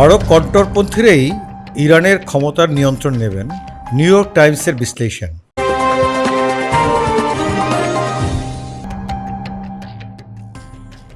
আরব কট্টরপন্থীরাই ইরানের ক্ষমতার নিয়ন্ত্রণ নেবেন, নিউ ইয়র্ক টাইমসের বিশ্লেষণ।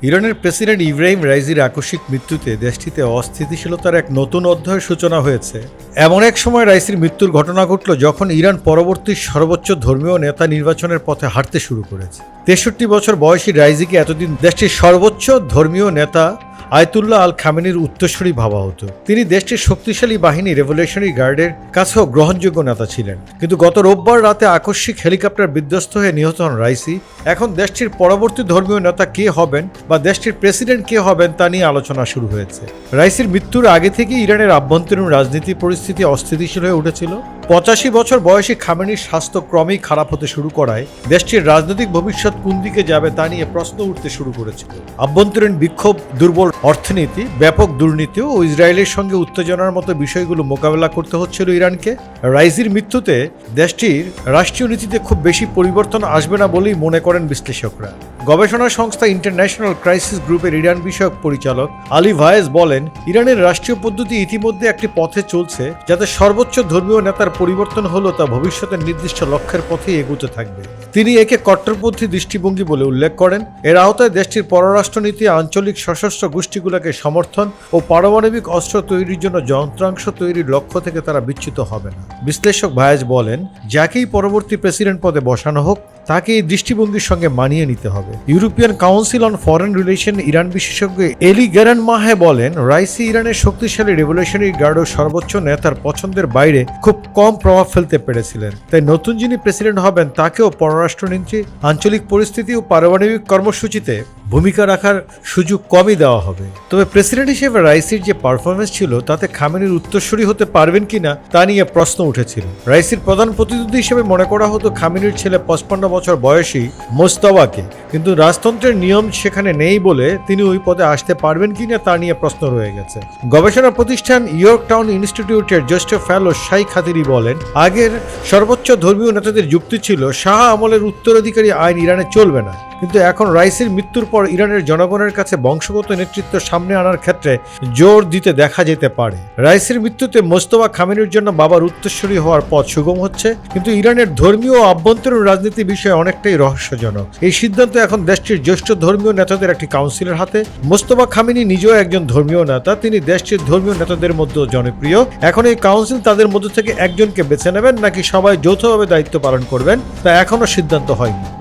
ইরানের প্রেসিডেন্ট ইব্রাহিম রাইজির আকস্মিক মৃত্যুতে দেশটিতে অস্থিতিশীলতার এক নতুন অধ্যায়ের সূচনা হয়েছে। এমন এক সময় রাইসির মৃত্যুর ঘটনা ঘটল যখন ইরান পরবর্তী সর্বোচ্চ ধর্মীয় নেতা নির্বাচনের পথে হাঁটতে শুরু করেছে। তেষট্টি বছর বয়সী রাইজিকে এতদিন দেশটির সর্বোচ্চ ধর্মীয় নেতা আয়তুল্লাহ আল খামেনির উত্তরসূরি ভাবা হতো। তিনি দেশটির শক্তিশালী বাহিনী রেভলিউশনারি গার্ডের কাছেও গ্রহণযোগ্য নেতা ছিলেন। কিন্তু গত রোববার রাতে আকস্মিক হেলিকপ্টার বিধ্বস্ত হয়ে নিহত হন রাইসি। এখন দেশটির পরবর্তী ধর্মীয় নেতা কে হবেন বা দেশটির প্রেসিডেন্ট কে হবেন তা নিয়ে আলোচনা শুরু হয়েছে। রাইসির মৃত্যুর আগে থেকে ইরানের আভ্যন্তরীণ রাজনীতি পরিস্থিতি অস্থিতিশীল হয়ে উঠেছিল। পঁচাশি বছর বয়সী খামেনির স্বাস্থ্য ক্রমেই খারাপ হতে শুরু করায় দেশটির রাজনৈতিক ভবিষ্যৎ কোন দিকে যাবে তা নিয়ে প্রশ্ন উঠতে শুরু করেছিল। আভ্যন্তরীণ বিক্ষোভ দুর্বল অর্থনীতি, ব্যাপক দুর্নীতি ও ইসরায়েলের সঙ্গে উত্তেজনার মতো বিষয়গুলো মোকাবেলা করতে হচ্ছিল ইরানকে। রাইজির মৃত্যুতে দেশটির রাষ্ট্রীয় নীতিতে খুব বেশি পরিবর্তন আসবে না বলেই মনে করেন বিশ্লেষকরা। গবেষণা সংস্থা ইন্টারন্যাশনাল ক্রাইসিস গ্রুপের ইরান বিষয়ক পরিচালক আলী ভায়েজ বলেন, ইরানের রাষ্ট্রীয় পদ্ধতি ইতিমধ্যে একটি পথে চলছে যাতে সর্বোচ্চ ধর্মীয় নেতার পরিবর্তন হলো তা ভবিষ্যতের নির্দিষ্ট লক্ষ্যের পথে এগুতে থাকবে। তিনি একে কট্টরপন্থী দৃষ্টিভঙ্গি বলে উল্লেখ করেন। এর আওতায় দেশটির পররাষ্ট্রনীতি, আঞ্চলিক সশস্ত্র গোষ্ঠীগুলোকে সমর্থন ও পারমাণবিক অস্ত্র তৈরির জন্য যন্ত্রাংশ তৈরির লক্ষ্য থেকে তারা বিচ্ছিত হবে না। বিশ্লেষক ভায়াজ বলেন, যাকেই পরবর্তী প্রেসিডেন্ট পদে বসানো হোক তাকে এই দৃষ্টিভঙ্গির সঙ্গে মানিয়ে নিতে হবে। European council on foreign relation Iran বিশেষজ্ঞ এলি গ্যারান মাহে বলেন, রাইসি ইরানের শক্তিশালী রেভলিউশনারি গার্ড ও সর্বোচ্চ নেতার পছন্দের বাইরে খুব কম প্রভাব ফেলতে পেরেছিলেন। তাই নতুন যিনি প্রেসিডেন্ট হবেন, তাকেও পররাষ্ট্রনীতি, আঞ্চলিক পরিস্থিতি ও পারমাণবিক কর্মসূচিতে ভূমিকা রাখার সুযোগ কমই দেওয়া হবে? তবে প্রেসিডেন্ট হিসেবে রাইসির যে পারফরমেন্স ছিল, তাতে খামেনির উত্তরসূরি হতে পারবেন কিনা, তা নিয়ে প্রশ্ন উঠেছিল। রাইসির প্রধান প্রতিদ্বন্দ্বী হিসেবে মনে করা হতো খামেনির ছেলে পঁচপান্ন বছর বয়সী মোস্তবাকে কিন্তু রাজতন্ত্রের নিয়ম সেখানে নেই বলে তিনি ওই পদে আসতে পারবেন কিনা, তা নিয়ে প্রশ্ন রয়ে গেছে। গবেষণা প্রতিষ্ঠান ইয়র্ক টাউন ইনস্টিটিউটের জ্যেষ্ঠ ফেলো শাই খাতিরি বলেন, আগের সর্বোচ্চ ধর্মীয় নেতাদের যুক্তি ছিল, শাহ আমলের উত্তরাধিকারী আইন ইরানে চলবে না। কিন্তু এখন রাইসির মৃত্যুর পর ইরানের জনগণের কাছে বংশগত নেতৃত্ব সামনে আনার ক্ষেত্রে জোর দিতে দেখা যেতে পারে। রাইসির মৃত্যুতে মোস্তফা খামেনির জন্য বাবার উত্তরসূরি হওয়ার পথ সুগম হচ্ছে, কিন্তু ইরানের ধর্মীয় আভ্যন্তরীণ রাজনীতি বিষয়ে অনেকটাই রহস্যজনক। এই সিদ্ধান্ত এখন দেশটির জ্যেষ্ঠ ধর্মীয় নেতাদের একটি কাউন্সিলের হাতে। মোস্তফা খামেনি নিজেও একজন ধর্মীয় নেতা, তিনি দেশটির ধর্মীয় নেতাদের মধ্যেও জনপ্রিয়। এখন এই কাউন্সিল তাদের মধ্য থেকে একজনকে বেছে নেবেন, নাকি সবাই যৌথভাবে দায়িত্ব পালন করবেন, তা এখনও সিদ্ধান্ত হয়নি।